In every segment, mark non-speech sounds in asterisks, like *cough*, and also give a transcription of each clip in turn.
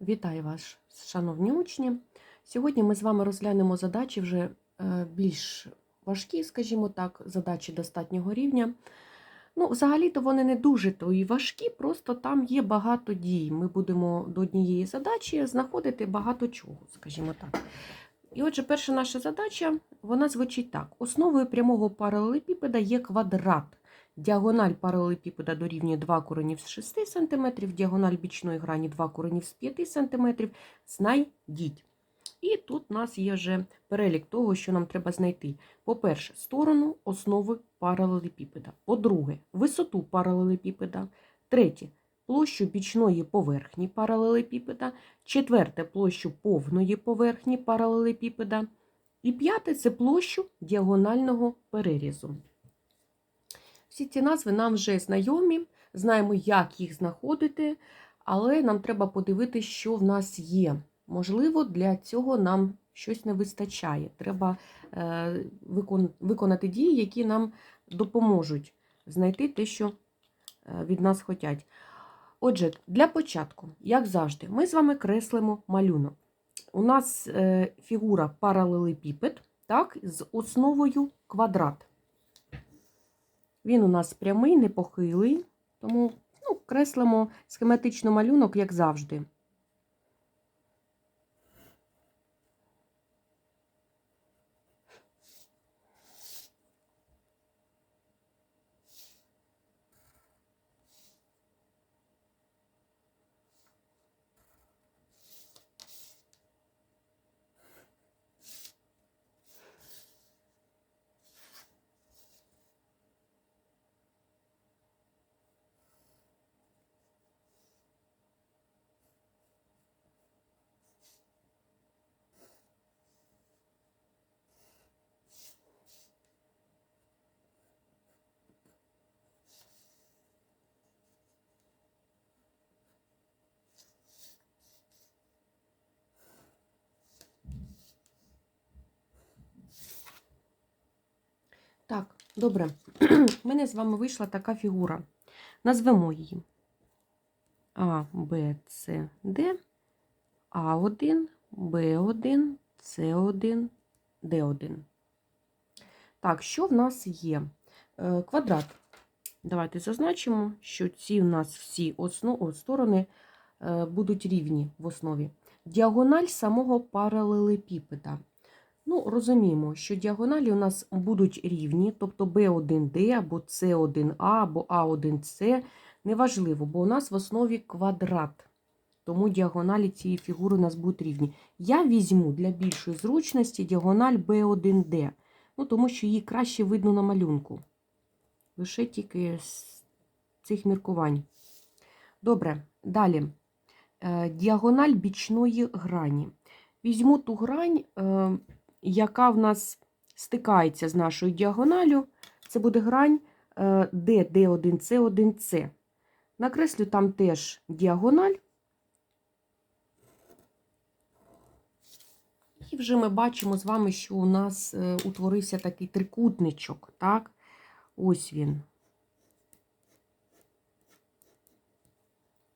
Вітаю вас, шановні учні. Сьогодні ми з вами розглянемо задачі вже е, більш важкі, скажімо так, задачі достатнього рівня. Ну, взагалі-то вони не дуже то і важкі, просто там є багато дій. Ми будемо до однієї задачі знаходити багато чого, скажімо так. І отже, перша наша задача вона звучить так: основою прямого паралелепіпеда є квадрат. Діагональ паралелепіпеда дорівнює 2 коренів з 6 см, діагональ бічної грані 2 коренів з 5 см. Знайдіть. І тут у нас є вже перелік того, що нам треба знайти. По-перше, сторону основи паралелепіпеда. По-друге, висоту паралелепіпеда. Третє площу бічної поверхні паралелепіпеда. Четверте площу повної поверхні паралелепіпеда. І п'яте це площу діагонального перерізу. Всі ці назви нам вже знайомі, знаємо, як їх знаходити, але нам треба подивитися, що в нас є. Можливо, для цього нам щось не вистачає. Треба е, викон, виконати дії, які нам допоможуть знайти те, що е, від нас хочуть. Отже, для початку, як завжди, ми з вами креслимо малюнок. У нас е, фігура паралелепіпед, так, з основою квадрат. Він у нас прямий, непохилий, тому ну, креслимо схематично малюнок, як завжди. Так, добре. *clears throat* У мене з вами вийшла така фігура. Назвемо її А, Б, С, Д, А1, Б1, С1, Д1. Так, що в нас є? Е, Квадрат. Давайте зазначимо, що ці у нас всі основ... сторони е, будуть рівні в основі. Діагональ самого паралелепіпеда. Ну, розуміємо, що діагоналі у нас будуть рівні, тобто B1D або C1A або A1C. Неважливо, бо у нас в основі квадрат. Тому діагоналі цієї фігури у нас будуть рівні. Я візьму для більшої зручності діагональ B1D, ну, тому що її краще видно на малюнку. Лише тільки з цих міркувань. Добре, далі. Е, Діагональ бічної грані. Візьму ту грань. Яка в нас стикається з нашою діагоналю, це буде грань D, D1, C1, C. Накреслю там теж діагональ. І вже ми бачимо з вами, що у нас е, утворився такий трикутничок. Так? Ось він.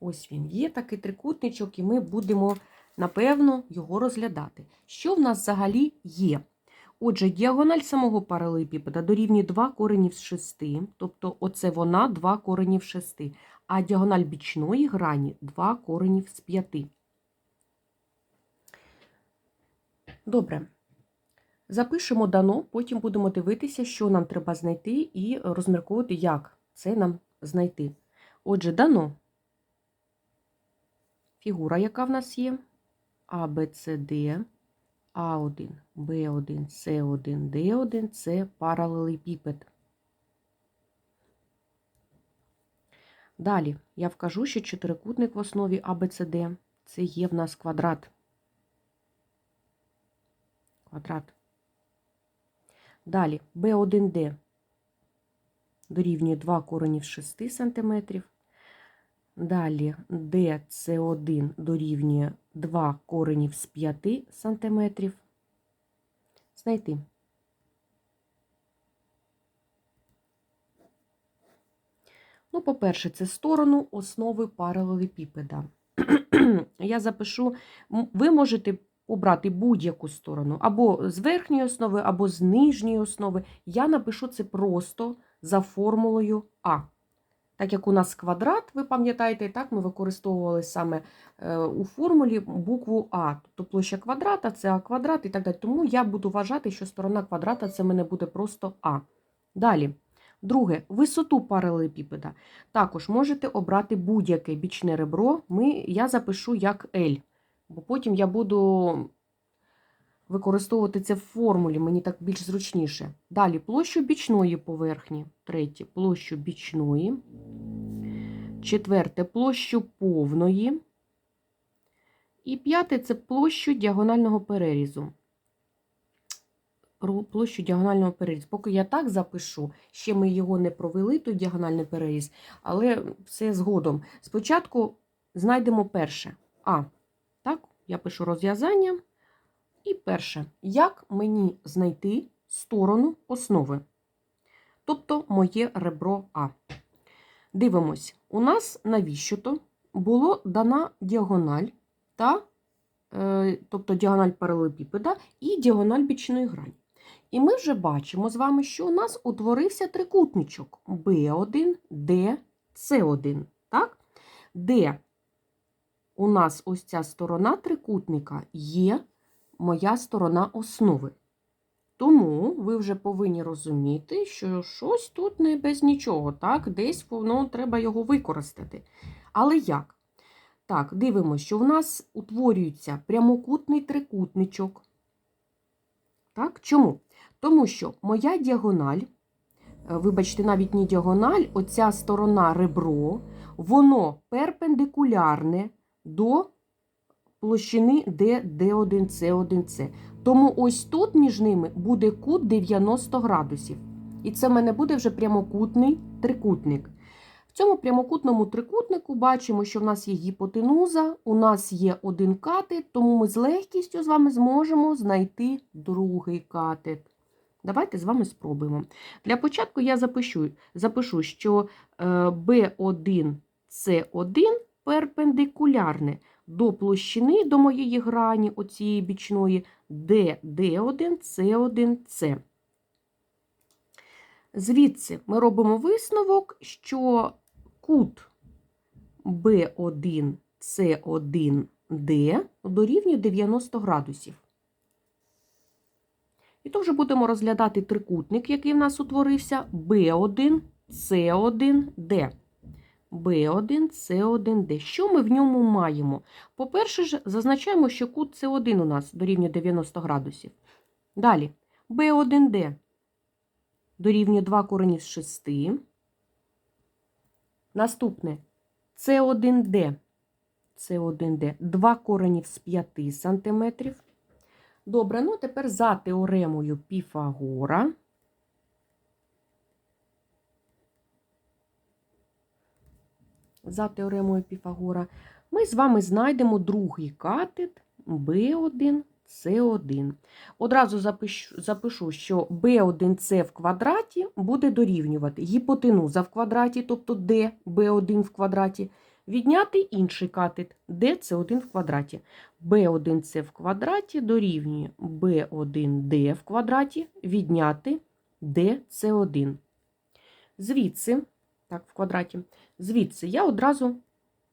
Ось він. Є такий трикутничок, і ми будемо напевно, його розглядати. Що в нас взагалі є? Отже, діагональ самого паралелепіпеда дорівнює 2 коренів з 6, тобто оце вона 2 коренів з 6, а діагональ бічної грані 2 коренів з 5. Добре. Запишемо дано, потім будемо дивитися, що нам треба знайти, і розмірковувати, як це нам знайти. Отже, дано фігура, яка в нас є. Д, А1, Б1, С1, Д1 це паралелепіпед. Далі я вкажу, що чотирикутник в основі АБЦД це є в нас квадрат. Квадрат. Далі Б1Д дорівнює 2 коренів з 6 см. Далі ДС1 дорівнює 2 коренів з 5 см. Знайти. Ну, по-перше, це сторону основи паралелепіпеда. *clears throat* я запишу, ви можете обрати будь-яку сторону, або з верхньої основи, або з нижньої основи. Я напишу це просто за формулою А. Так як у нас квадрат, ви пам'ятаєте, так ми використовували саме е, у формулі букву А. Тобто площа квадрата це А квадрат і так далі. Тому я буду вважати, що сторона квадрата це мене буде просто А. Далі. Друге, висоту паралелепіпеда. Також можете обрати будь-яке бічне ребро. Ми, я запишу як L, бо потім я буду використовувати це в формулі, мені так більш зручніше. Далі площу бічної поверхні. Третє площу бічної. Четверте площу повної. І п'яте це площу діагонального перерізу. Площу діагонального перерізу. Поки я так запишу, ще ми його не провели, той діагональний переріз, але все згодом. Спочатку знайдемо перше. А. Так, я пишу розв'язання. І перше, як мені знайти сторону основи? Тобто моє ребро А. Дивимось, у нас навіщо то було дана діагональ, та, е, тобто діагональ паралелепіпеда і діагональ бічної грані. І ми вже бачимо з вами, що у нас утворився трикутничок B1, D, C1. Так? Де у нас ось ця сторона трикутника є моя сторона основи. Тому ви вже повинні розуміти, що щось тут не без нічого, так? Десь воно треба його використати. Але як? Так, дивимося, що в нас утворюється прямокутний трикутничок. Так, Чому? Тому що моя діагональ, е, вибачте, навіть не діагональ, оця сторона ребро, воно перпендикулярне до площини D1C1C. Тому ось тут між ними буде кут 90 градусів. І це в мене буде вже прямокутний трикутник. В цьому прямокутному трикутнику бачимо, що в нас є гіпотенуза, у нас є один катет, тому ми з легкістю з вами зможемо знайти другий катет. Давайте з вами спробуємо. Для початку я запишу, запишу що B1, C1 перпендикулярне до площини, до моєї грані, оцієї бічної, D, D1, C1, C. Звідси ми робимо висновок, що кут B1, C1, D дорівнює 90 градусів. І то вже будемо розглядати трикутник, який в нас утворився B1, C1, D. B1, C1, D. Що ми в ньому маємо? По-перше, зазначаємо, що кут С1 у нас дорівнює 90 градусів. Далі, B1D дорівнює 2 корені з 6. Наступне С1D. С1D 2 коренів з 5 см. Добре, ну тепер за теоремою Піфагора. За теоремою Піфагора, ми з вами знайдемо другий катет B1, C1. Одразу запишу, запишу, що B1C в квадраті буде дорівнювати гіпотенуза в квадраті, тобто D, B1 в квадраті, відняти інший катет DC1 в квадраті. B1C в квадраті дорівнює B1D в квадраті, відняти DC1. Звідси, так, в квадраті, звідси я одразу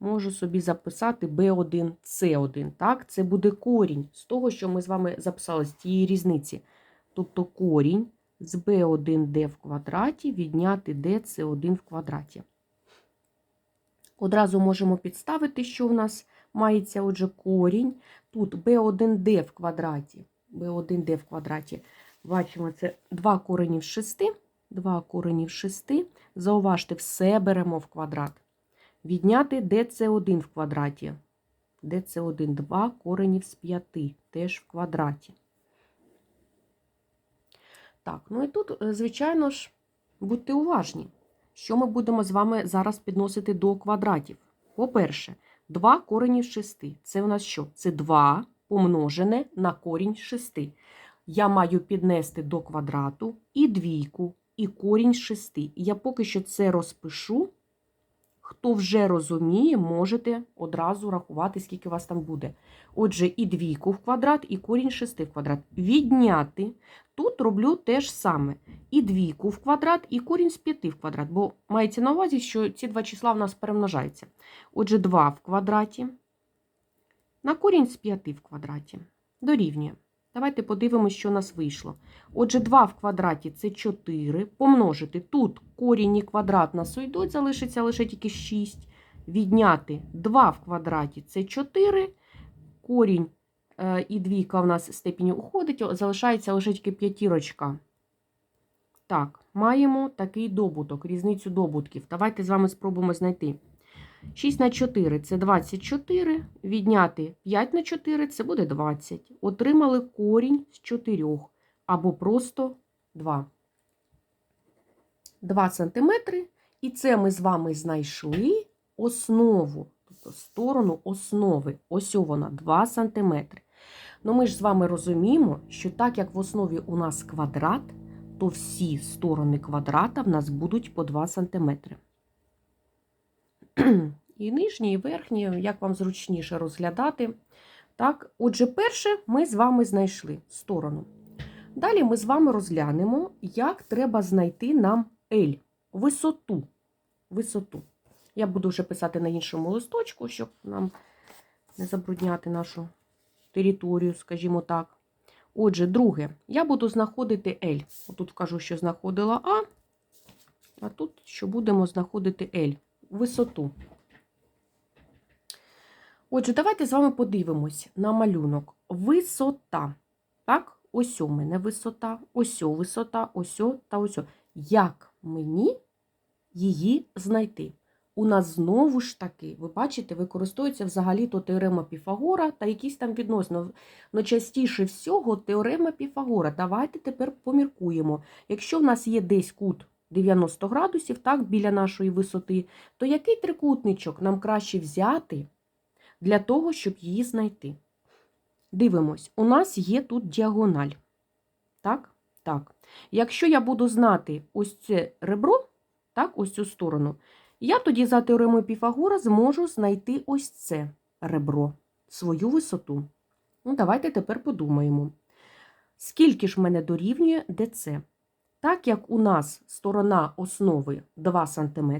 можу собі записати B1, C1. Так, це буде корінь з того, що ми з вами записали з тієї різниці. Тобто корінь з B1D в квадраті відняти DC1 в квадраті. Одразу можемо підставити, що в нас мається отже корінь. Тут b1d в квадраті. b1d в квадраті. Бачимо, це 2 коренів з 6. 2 коренів 6. Зауважте, все беремо в квадрат. Відняти dc1 в квадраті. dc1 2 коренів з 5. Теж в квадраті. Так, ну і тут, звичайно ж, будьте уважні що ми будемо з вами зараз підносити до квадратів. По-перше, 2 корені з 6. Це у нас що? Це 2 помножене на корінь 6. Я маю піднести до квадрату і двійку, і корінь 6. Я поки що це розпишу Хто вже розуміє, можете одразу рахувати, скільки у вас там буде. Отже, і двійку в квадрат, і корінь 6 в квадрат. Відняти. Тут роблю те ж саме. І двійку в квадрат, і корінь з 5 в квадрат. Бо мається на увазі, що ці два числа в нас перемножаються. Отже, 2 в квадраті на корінь з 5 в квадраті. Дорівнює. Давайте подивимося, що у нас вийшло. Отже, 2 в квадраті це 4. Помножити тут корінь і квадрат нас уйдуть, залишиться лише тільки 6. Відняти 2 в квадраті це 4. Корінь е, і двійка в нас степені уходить, залишається лише тільки п'ятірочка. Так, маємо такий добуток, різницю добутків. Давайте з вами спробуємо знайти. 6 на 4 це 24. Відняти 5 на 4 це буде 20. Отримали корінь з 4 або просто 2. 2 сантиметри. І це ми з вами знайшли основу, тобто сторону основи. Ось вона 2 сантиметри. Ну ми ж з вами розуміємо, що так як в основі у нас квадрат, то всі сторони квадрата в нас будуть по 2 сантиметри. І нижні, і верхні, як вам зручніше розглядати. Так, отже, перше ми з вами знайшли сторону. Далі ми з вами розглянемо, як треба знайти нам L, висоту. висоту. Я буду вже писати на іншому листочку, щоб нам не забрудняти нашу територію, скажімо так. Отже, друге, я буду знаходити L. Отут вкажу, що знаходила А, а тут що будемо знаходити L, висоту. Отже, давайте з вами подивимось на малюнок. Висота. Так, ось у мене висота, ось о висота, ось о та ось. о. Як мені її знайти? У нас знову ж таки, ви бачите, використовується взагалі-то теорема Піфагора та якісь там відносини. Но частіше всього теорема Піфагора. Давайте тепер поміркуємо. Якщо в нас є десь кут 90 градусів, так, біля нашої висоти, то який трикутничок нам краще взяти? для того, щоб її знайти. Дивимось, у нас є тут діагональ. Так? Так. Якщо я буду знати ось це ребро, так, ось цю сторону, я тоді за теоремою Піфагора зможу знайти ось це ребро, свою висоту. Ну, Давайте тепер подумаємо. Скільки ж мене дорівнює ДЦ? Так як у нас сторона основи 2 см,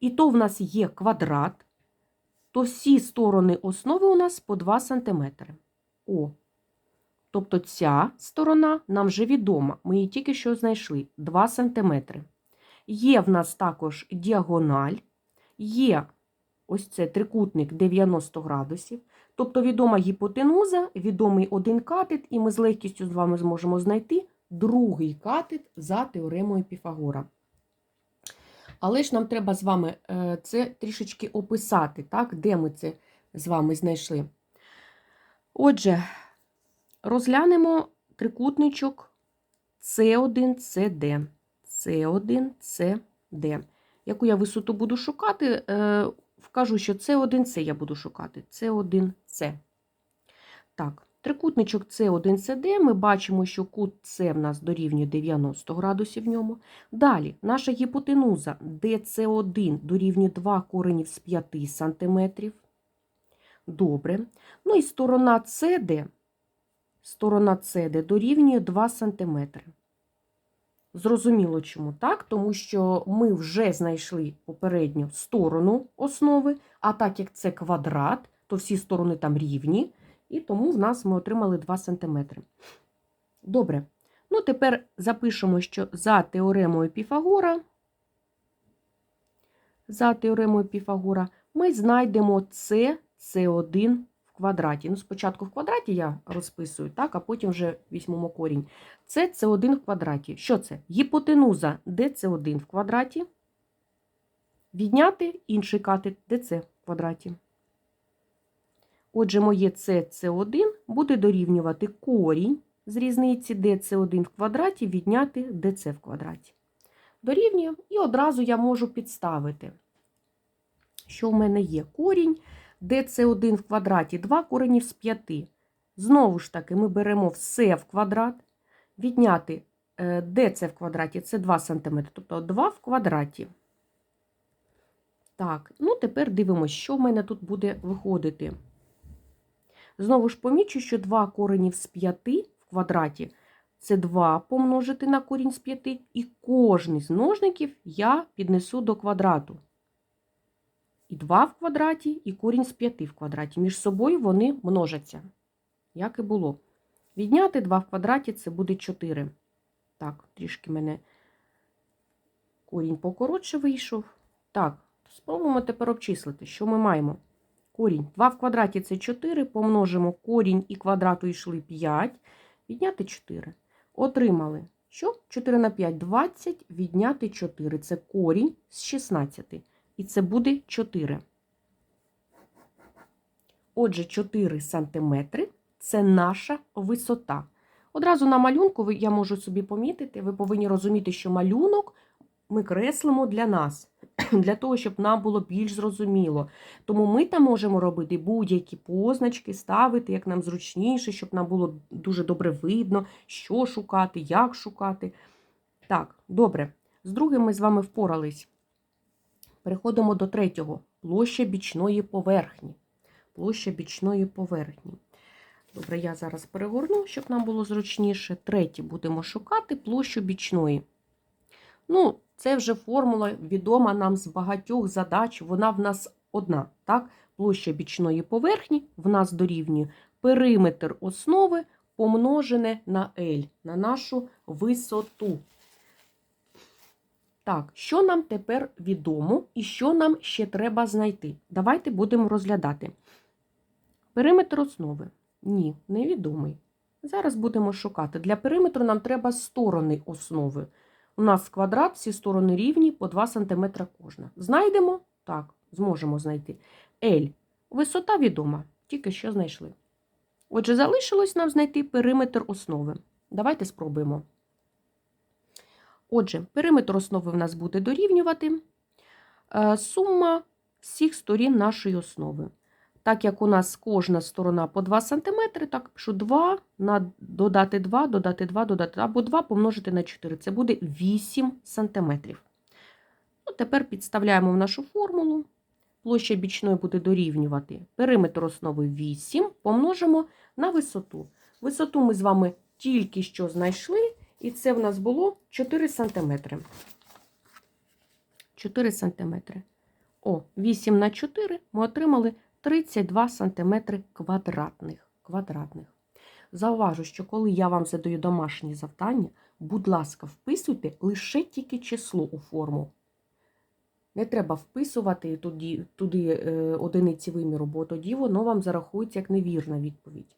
і то в нас є квадрат, то всі сторони основи у нас по 2 см. О. Тобто ця сторона нам вже відома. Ми її тільки що знайшли 2 см. Є в нас також діагональ, є ось це трикутник 90 градусів. Тобто відома гіпотенуза, відомий один катет, і ми з легкістю з вами зможемо знайти другий катет за теоремою Піфагора. Але ж нам треба з вами е, це трішечки описати, так? де ми це з вами знайшли. Отже, розглянемо трикутничок С1, СД. С1, СД. Яку я висоту буду шукати, е, вкажу, що С1С я буду шукати. С1С. Так, Трикутничок С1СД, ми бачимо, що кут С в нас дорівнює 90 градусів в ньому. Далі, наша гіпотенуза ДС1 дорівнює 2 коренів з 5 см. Добре. Ну і сторона СД, сторона СД дорівнює 2 см. Зрозуміло, чому так? Тому що ми вже знайшли попередню сторону основи, а так як це квадрат, то всі сторони там рівні. І тому в нас ми отримали 2 см. Добре. Ну, тепер запишемо, що за теоремою Піфагора, за теоремою Піфагора ми знайдемо С, С1 в квадраті. Ну, спочатку в квадраті я розписую, так, а потім вже візьмемо корінь. Це С1 в квадраті. Що це? Гіпотенуза ДС1 в квадраті. Відняти інший катет ДЦ в квадраті. Отже, моє СС1 буде дорівнювати корінь з різниці ДС1 в квадраті відняти ДЦ в квадраті. Дорівнює, і одразу я можу підставити, що в мене є корінь ДС1 в квадраті 2 коренів з 5. Знову ж таки, ми беремо все в квадрат, відняти ДЦ в квадраті це 2 см, тобто 2 в квадраті. Так, ну тепер дивимося, що в мене тут буде виходити. Знову ж помічу, що 2 коренів з 5 в квадраті це 2 помножити на корінь з 5, і кожний з множників я піднесу до квадрату. І 2 в квадраті, і корінь з 5 в квадраті. Між собою вони множаться. Як і було. Відняти 2 в квадраті це буде 4. Так, трішки мене корінь покоротше вийшов. Так, спробуємо тепер обчислити, що ми маємо. Корінь 2 в квадраті це 4, помножимо корінь і квадрату йшли 5, відняти 4. Отримали, що? 4 на 5 – 20, відняти 4. Це корінь з 16. І це буде 4. Отже, 4 сантиметри – це наша висота. Одразу на малюнку я можу собі помітити, ви повинні розуміти, що малюнок ми креслимо для нас, *clears throat* для того, щоб нам було більш зрозуміло. Тому ми там можемо робити будь-які позначки, ставити, як нам зручніше, щоб нам було дуже добре видно, що шукати, як шукати. Так, добре. З другим ми з вами впорались. Переходимо до третього. Площа бічної поверхні. Площа бічної поверхні. Добре, я зараз перегорну, щоб нам було зручніше. Третє будемо шукати площу бічної. Ну, це вже формула відома нам з багатьох задач. Вона в нас одна. Так? Площа бічної поверхні в нас дорівнює периметр основи помножене на L, на нашу висоту. Так, що нам тепер відомо і що нам ще треба знайти? Давайте будемо розглядати. Периметр основи. Ні, невідомий. Зараз будемо шукати. Для периметру нам треба сторони основи. У нас квадрат, всі сторони рівні по 2 см кожна. Знайдемо? Так, зможемо знайти. L. Висота відома, тільки що знайшли. Отже, залишилось нам знайти периметр основи. Давайте спробуємо. Отже, периметр основи в нас буде дорівнювати е, сума всіх сторін нашої основи. Так як у нас кожна сторона по 2 см, так пишу 2 на додати 2, додати 2, додати або 2 помножити на 4. Це буде 8 см. Ну, тепер підставляємо в нашу формулу. Площа бічної буде дорівнювати периметр основи 8, помножимо на висоту. Висоту ми з вами тільки що знайшли, і це в нас було 4 см. 4 см. О, 8 на 4 ми отримали 32 см квадратних. квадратних. Зауважу, що коли я вам задаю домашні завдання, будь ласка, вписуйте лише тільки число у форму. Не треба вписувати туди, туди е, одиниці виміру, бо тоді воно вам зарахується як невірна відповідь.